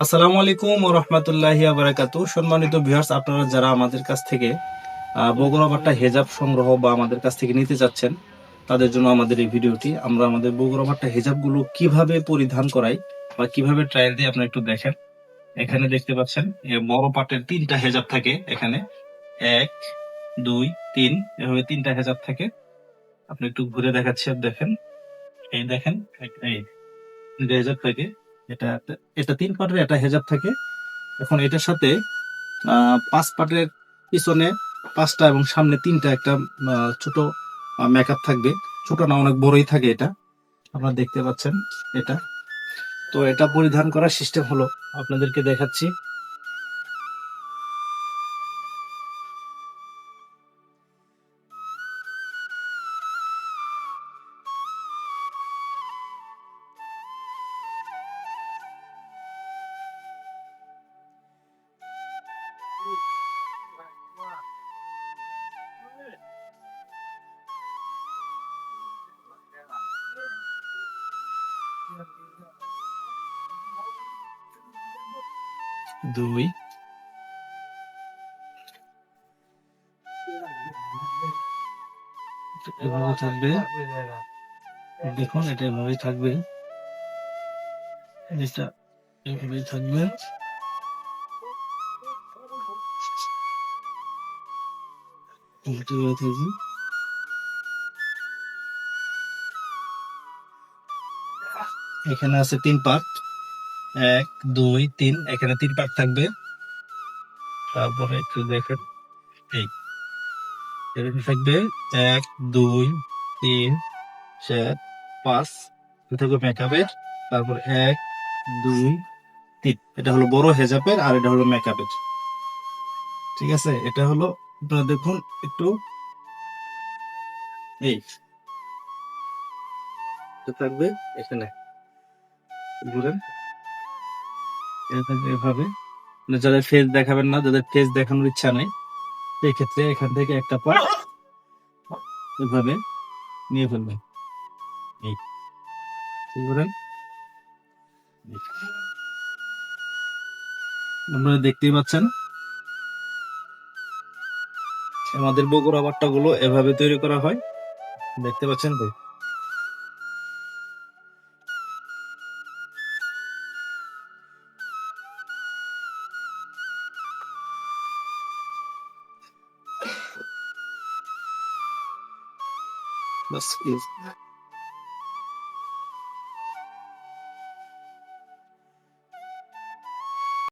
আসসালামু আলাইকুম ও রহমতুল্লাহি আবরাকাতু সম্মানিত ভিউয়ার্স, আপনারা যারা আমাদের কাছ থেকে বগুড়া বাট্টা হেজাব সংগ্রহ বা আমাদের কাছ থেকে নিতে যাচ্ছেন তাদের জন্য আমাদের এই ভিডিওটি, আমরা আমাদের বগুড়া বাট্টা হেজাবগুলো কীভাবে পরিধান করাই বা কীভাবে ট্রায়াল দিয়ে আপনারা একটু দেখেন। এখানে দেখতে পাচ্ছেন বড় পাটের তিনটা হেজাব থাকে এখানে। এক, দুই, তিন, এভাবে তিনটা হেজাব থাকে। আপনি একটু ঘুরে দেখাচ্ছি দেখেন। এই দেখেন, এই হেজাব থাকে এটা এটা তিন পাটের একটা হেজাব থাকে। এখন এটার সাথে পাঁচ পাটের পিছনে পাঁচটা এবং সামনে তিনটা একটা ছোট মেকআপ থাকবে। ছোট না, অনেক বড়ই থাকে এটা। আপনারা দেখতে পাচ্ছেন এটা। তো এটা পরিধান করার সিস্টেম হলো। আপনাদেরকে দেখাচ্ছি। দুই। এভাবে থাকবে। দেখুন, এটা এভাবেই থাকবে। এটা এভাবেই থাকবে। থাকবে। এখানে আছে তিন পার্ট। এক, দুই, তিন, এখানে তিন পার্ট থাকবে। তারপরে একটু দেখেন, এই থাকবে। এক, দুই, তিন, চার, পাঁচ থাকবে মেকআপের। তারপর এক, দুই, তিন, এটা হলো বড় হেজাবের আর এটা হলো মেকআপের। ঠিক আছে? এটা হলো, আপনারা দেখুন একটু। এই থাকবে এখানে। ঘুরেন। এভাবে মানে যাদের ফেস দেখাবেন না, যাদের ফেস দেখানোর ইচ্ছা নেই সেই ক্ষেত্রে এখান থেকে একটা পা এভাবে নিয়ে ফেলবেন। আপনারা দেখতেই পাচ্ছেন, আমাদের বগুড়া বাট্টা গুলো এভাবে তৈরি করা হয়। দেখতে পাচ্ছেন তো বাস, এই-